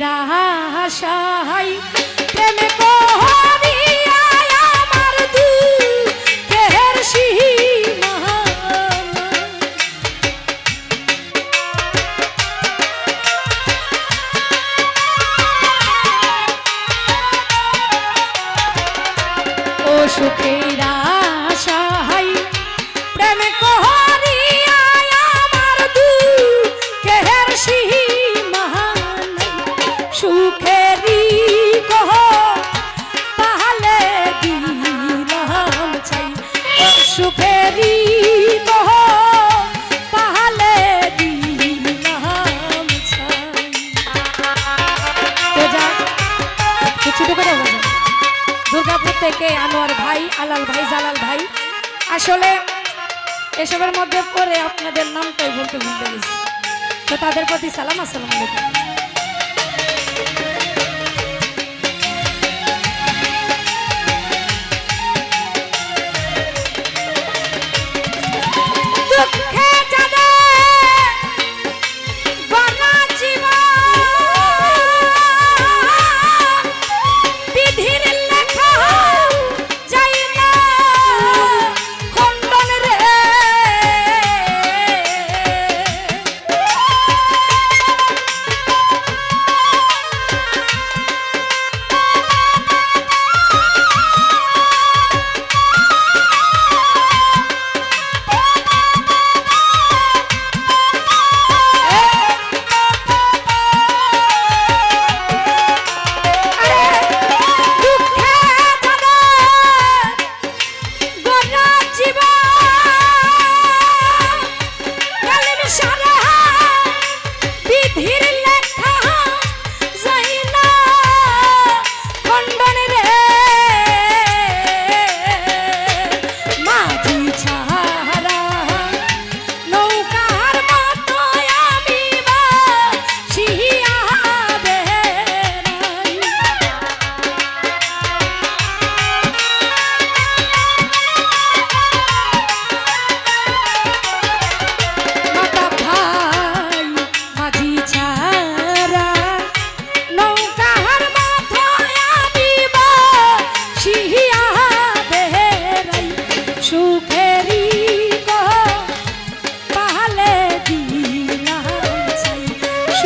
নিরাশায় থেকে আনোয়ার ভাই, আলাল ভাই, জালাল ভাই। আসলে এসবের মধ্যে পরে আপনাদের নামটাই বলতে ভুলতে গেছি। তো তাদের প্রতি সালাম, আসসালামু আলাইকুম।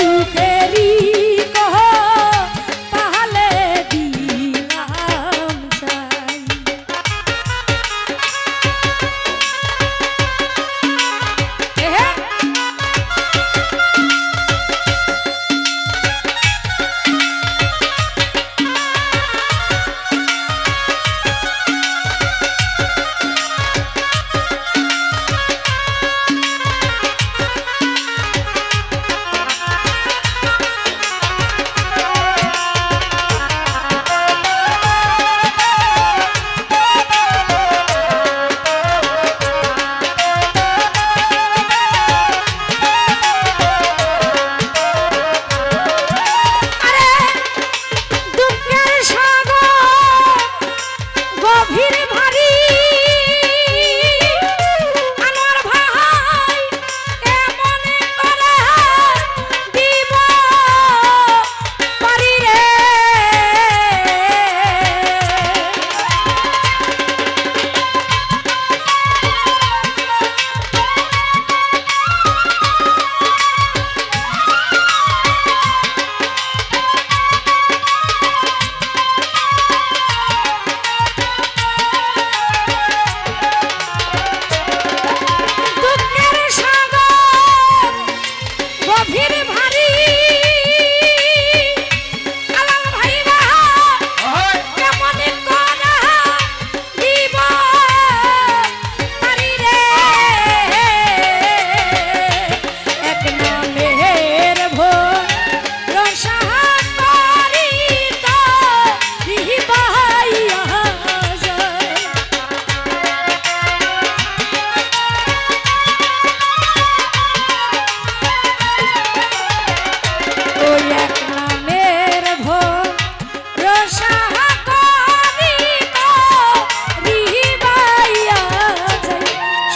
সুখেরী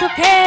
mucho que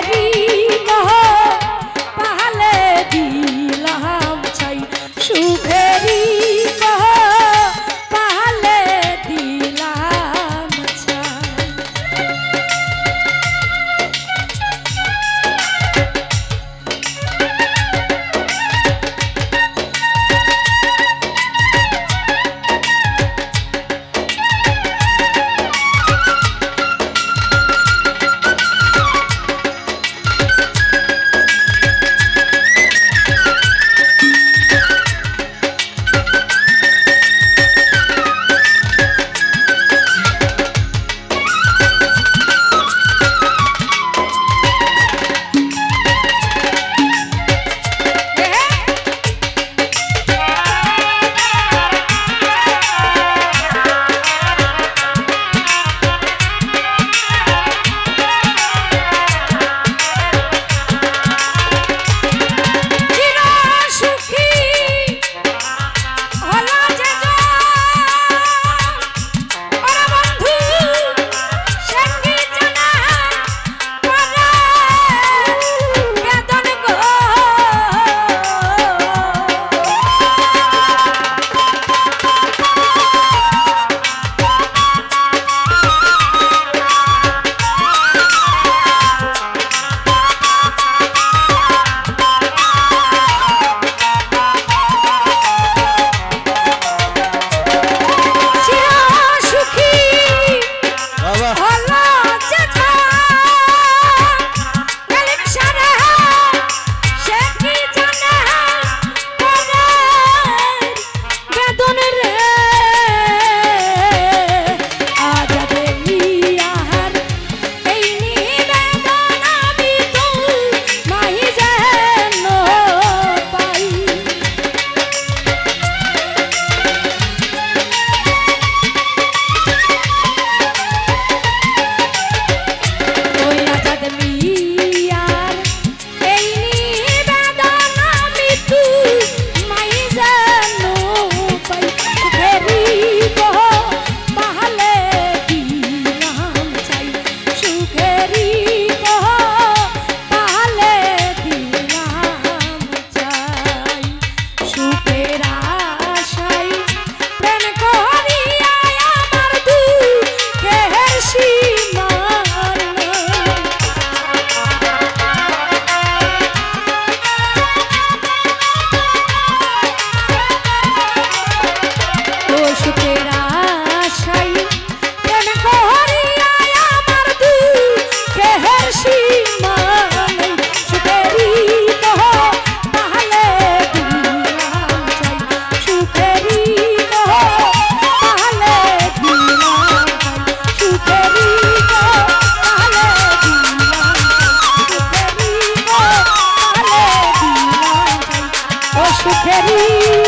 हरी